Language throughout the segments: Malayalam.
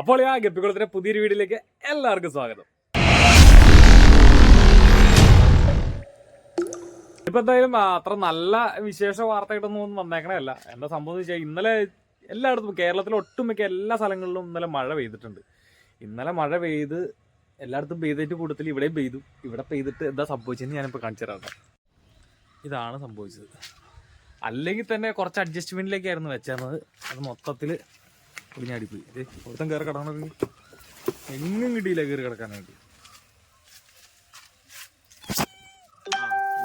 അപ്പോൾ ആ ഗപ്പിക്കുളത്തിന്റെ പുതിയൊരു വീഡിയോയിലേക്ക് എല്ലാവർക്കും സ്വാഗതം. ഇപ്പൊ എന്തായാലും അത്ര നല്ല വിശേഷ വാർത്തയായിട്ടൊന്നും ഒന്നും വന്നേക്കണല്ല എന്താ സംഭവം വെച്ചാൽ ഇന്നലെ എല്ലായിടത്തും കേരളത്തിലെ ഒട്ടുമിക്ക എല്ലാ സ്ഥലങ്ങളിലും ഇന്നലെ മഴ പെയ്തിട്ടുണ്ട്. ഇന്നലെ മഴ പെയ്ത് എല്ലായിടത്തും പെയ്തിട്ട് കൂടുതൽ ഇവിടെയും പെയ്തു. ഇവിടെ പെയ്തിട്ട് എന്താ സംഭവിച്ചതെന്ന് ഞാനിപ്പോൾ കാണിച്ചു തരാം ഇതാണ് സംഭവിച്ചത്. അല്ലെങ്കിൽ തന്നെ കുറച്ച് അഡ്ജസ്റ്റ്മെന്റിലേക്കായിരുന്നു വെച്ചിരുന്നത് അത് മൊത്തത്തിൽ പൊളിഞ്ഞാടിപ്പോയി ഏ ഒരുത്തം കയറി കിടക്കണത് എങ്ങും കിട്ടിയില്ല കയറി കിടക്കാനായിട്ട്.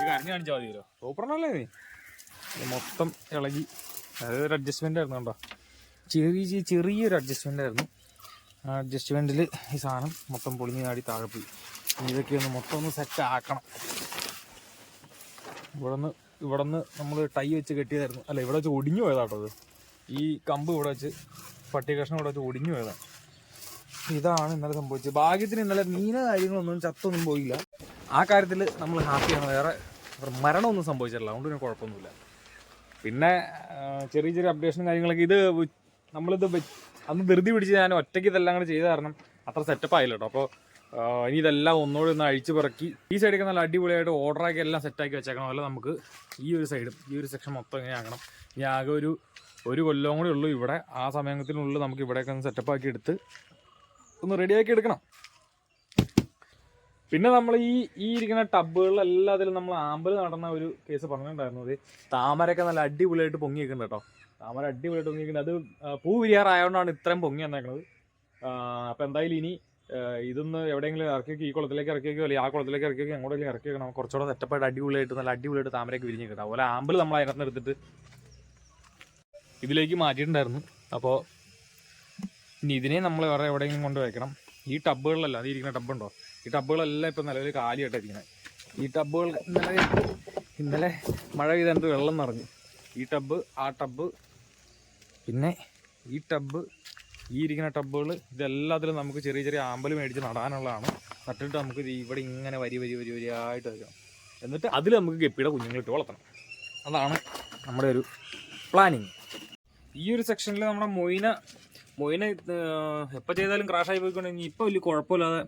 കരഞ്ഞു കാണിച്ചാൽ മതിയല്ലോ. സൂപ്പറാണല്ലേ നീ? മൊത്തം ഇളകി. അതായത് ഒരു അഡ്ജസ്റ്റ്മെന്റ് ആയിരുന്നു കേട്ടോ ചെറിയ ചെറിയ- ചെറിയൊരു അഡ്ജസ്റ്റ്മെന്റ് ആയിരുന്നു. ആ അഡ്ജസ്റ്റ്മെന്റിൽ ഈ സാധനം മൊത്തം പൊളിഞ്ഞ് ചാടി താഴെ പോയി. ഇതൊക്കെ ഒന്ന് മൊത്തം ഒന്ന് സെറ്റ് ആക്കണം. ഇവിടെ നിന്ന് ഇവിടെ നിന്ന് നമ്മൾ ടൈ വെച്ച് കെട്ടിയതായിരുന്നു. അല്ല ഇവിടെ വെച്ച് ഒടിഞ്ഞു പോയതാട്ടോ അത്. ഈ കമ്പ് ഇവിടെ വെച്ച് പട്ടി കഷ്ണം കൂടെ ഒടിഞ്ഞു പോയതാണ് ഇതാണ് ഇന്നലെ സംഭവിച്ചത്. ഭാഗ്യത്തിന് ഇന്നലെ മീന കാര്യങ്ങളൊന്നും ചത്തൊന്നും പോയില്ല. ആ കാര്യത്തിൽ നമ്മൾ ഹാപ്പിയാണ് വേറെ മരണമൊന്നും സംഭവിച്ചിട്ടില്ല. അതുകൊണ്ട് പിന്നെ കുഴപ്പമൊന്നുമില്ല. പിന്നെ ചെറിയ ചെറിയ അപ്ഡേഷനും കാര്യങ്ങളൊക്കെ ഇത് നമ്മളിത് അന്ന് ധൃതി പിടിച്ച് ഞാൻ ഒറ്റയ്ക്ക് ഇതെല്ലാം കൂടെ ചെയ്ത കാരണം അത്ര സെറ്റപ്പ് ആയില്ല കേട്ടോ അപ്പോൾ ഇനി ഇതെല്ലാം ഒന്നുകൂടി ഒന്ന് അഴിച്ചു പിറക്കി. ഈ സൈഡൊക്കെ നല്ല അടിപൊളിയായിട്ട് ഓർഡറാക്കി എല്ലാം സെറ്റാക്കി വെച്ചേക്കണം. അല്ല നമുക്ക് ഈ ഒരു സൈഡും ഈ ഒരു സെക്ഷൻ മൊത്തം ഇങ്ങനെ ആക്കണം ഇനി ആകെ ഒരു ഒരു കൊല്ലവും കൂടി ഉള്ളൂ ഇവിടെ. ആ സമയത്തിനുള്ളിൽ നമുക്ക് ഇവിടെയൊക്കെ ഒന്ന് സെറ്റപ്പ് ആക്കി എടുത്ത് ഒന്ന് റെഡിയാക്കി എടുക്കണം. പിന്നെ നമ്മൾ ഈ ഈ ഇരിക്കുന്ന ടബുകളിലെല്ലാത്തിലും നമ്മൾ ആമ്പൽ നടന്ന ഒരു കേസ് പറഞ്ഞിട്ടുണ്ടായിരുന്നു. അത് താമരയൊക്കെ നല്ല അടിപൊളിയായിട്ട് പൊങ്ങി നിൽക്കുന്നുണ്ട് കേട്ടോ. താമര അടിപൊളിയായിട്ട് പൊങ്ങി നിൽക്കുന്നത് അത് പൂ വിരിയാറായതുകൊണ്ടാണ് ഇത്രയും പൊങ്ങി വന്നേക്കുന്നത് അപ്പോൾ എന്തായാലും ഇനി ഇതൊന്ന് എവിടെയെങ്കിലും ഇറക്കി ഈ കുളത്തിലേക്ക് ഇറക്കി വെക്കുകയോ അല്ലെങ്കിൽ ആ കുളത്തിലേക്ക് ഇറക്കി വെക്കുക എങ്ങോട്ടെങ്കിലും ഇറക്കി വെക്കണം കുറച്ചുകൂടെ സെറ്റപ്പായിട്ട് അടിപൊളിയായിട്ട് നല്ല അടിപൊളിയായിട്ട് താമരയൊക്കെ വിരിഞ്ഞ് കിട്ടും. അതുപോലെ ആമ്പിൾ നമ്മൾ അതിനകത്ത് എടുത്തിട്ട് ഇതിലേക്ക് മാറ്റിയിട്ടുണ്ടായിരുന്നു. അപ്പോൾ ഇനി ഇതിനെ നമ്മൾ വേറെ എവിടെയെങ്കിലും കൊണ്ട് വെക്കണം. ഈ ടബുകളിലല്ല അത് ഇരിക്കുന്ന ടബുണ്ടോ ഈ ടബുകളെല്ലാം ഇപ്പം നിലവിൽ കാലിയായിട്ടിരിക്കുന്നത് ഈ ടബുകൾ ഇന്നലെ ഇന്നലെ മഴ പെയ്തിട്ട് വെള്ളം നിറഞ്ഞു. ഈ ടബ് ആ ടബ് പിന്നെ ഈ ടബ് ഈ ഇരിക്കുന്ന ടബുകൾ ഇതെല്ലാത്തിലും നമുക്ക് ചെറിയ ചെറിയ ആമ്പൽ മേടിച്ച് നടാനുള്ളതാണ്. നട്ടിട്ട് നമുക്ക് ഇവിടെ ഇങ്ങനെ വരി വരി വരി വരിയായിട്ട് വരും എന്നിട്ട് അതിൽ നമുക്ക് ഗപ്പിയുടെ കുഞ്ഞുങ്ങളിട്ട് വളർത്തണം. അതാണ് നമ്മുടെ ഒരു പ്ലാനിങ് ഈ ഒരു സെക്ഷനിൽ നമ്മുടെ മൊയിന മൊയിന എപ്പോൾ ചെയ്താലും ക്രാഷായി പോയിക്കൊണ്ടെങ്കിൽ ഇപ്പോൾ വലിയ കുഴപ്പമില്ലാതെ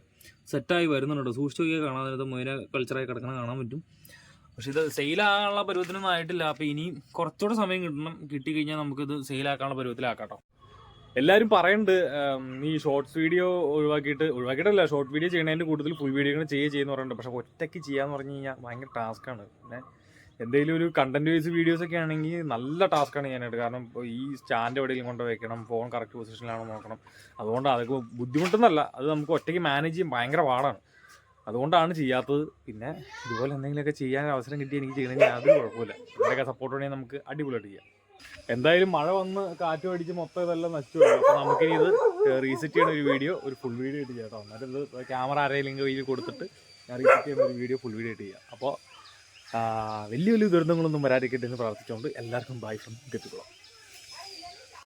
സെറ്റായി വരുന്നുണ്ട്. സൂക്ഷിച്ച് നോക്കിയാൽ കാണാൻ നേരത്ത് മൊയിന കൾച്ചറായി കിടക്കണം കാണാൻ പറ്റും. പക്ഷെ ഇത് സെയിലാകാനുള്ള പരുവത്തിനൊന്നും ആയിട്ടില്ല. അപ്പോൾ ഇനി കുറച്ചുകൂടെ സമയം കിട്ടണം. കിട്ടിക്കഴിഞ്ഞാൽ നമുക്കിത് സെയിലാക്കാനുള്ള പരുവത്തിലാക്കാം കേട്ടോ എല്ലാവരും പറയുന്നുണ്ട് ഈ ഷോർട്സ് വീഡിയോ ഒഴിവാക്കിയിട്ട് ഒഴിവാക്കിയിട്ടല്ല ഷോർട്ട് വീഡിയോ ചെയ്യണതിന്റെ കൂടുതൽ ഫുൾ വീഡിയോ ചെയ്യുക ചെയ്യുന്ന പറയുന്നുണ്ട് പക്ഷെ ഒറ്റയ്ക്ക് ചെയ്യാന്ന് പറഞ്ഞു കഴിഞ്ഞാൽ ഭയങ്കര ടാസ്ക്കാണ് പിന്നെ എന്തെങ്കിലും ഒരു കണ്ടന്റ് വൈസ് വീഡിയോസ് ഒക്കെ ആണെങ്കിൽ നല്ല ടാസ്ക്കാണ് ചെയ്യാനായിട്ട്. കാരണം ഈ സ്റ്റാൻഡ് എവിടെയെങ്കിലും കൊണ്ട് വെക്കണം ഫോൺ കറക്റ്റ് പൊസിഷനിലാണോ നോക്കണം. അതുകൊണ്ട് അതൊക്കെ ബുദ്ധിമുട്ടൊന്നല്ല അത് നമുക്ക് ഒറ്റയ്ക്ക് മാനേജ് ചെയ്യാൻ ഭയങ്കര പാടാണ്. അതുകൊണ്ടാണ് ചെയ്യാത്തത്. പിന്നെ ഇതുപോലെ എന്തെങ്കിലുമൊക്കെ ചെയ്യാൻ അവസരം കിട്ടി എനിക്ക് ചെയ്യണമെങ്കിൽ യാതൊരു കുഴപ്പമില്ല ഇവരൊക്കെ സപ്പോർട്ട് ഉണ്ടെങ്കിൽ നമുക്ക് അടിപൊളിയായിട്ട് ചെയ്യാം. എന്തായാലും മഴ വന്ന് കാറ്റ് അടിച്ച് മൊത്തം ഇതെല്ലാം നശിച്ചു പോയി അപ്പോൾ നമുക്കിനി ഇത് റീസെറ്റ് ചെയ്യുന്ന ഒരു വീഡിയോ ഒരു ഫുൾ വീഡിയോ ആയിട്ട് ചെയ്യാം കേട്ടോ ഇത് ക്യാമറ ആരെങ്കിലും കയ്യിൽ കൊടുത്തിട്ട് ഞാൻ റീസെറ്റ് ചെയ്യുന്ന ഒരു വീഡിയോ ഫുൾ വീഡിയോ ആയിട്ട് ചെയ്യാം. അപ്പോൾ വലിയ വലിയ ദുരന്തങ്ങളൊന്നും വരാതിരിക്കട്ടെ എന്ന് പ്രാർത്ഥിച്ചുകൊണ്ട് എല്ലാവർക്കും ബൈ ഫ്രം ഗെറ്റുകുളം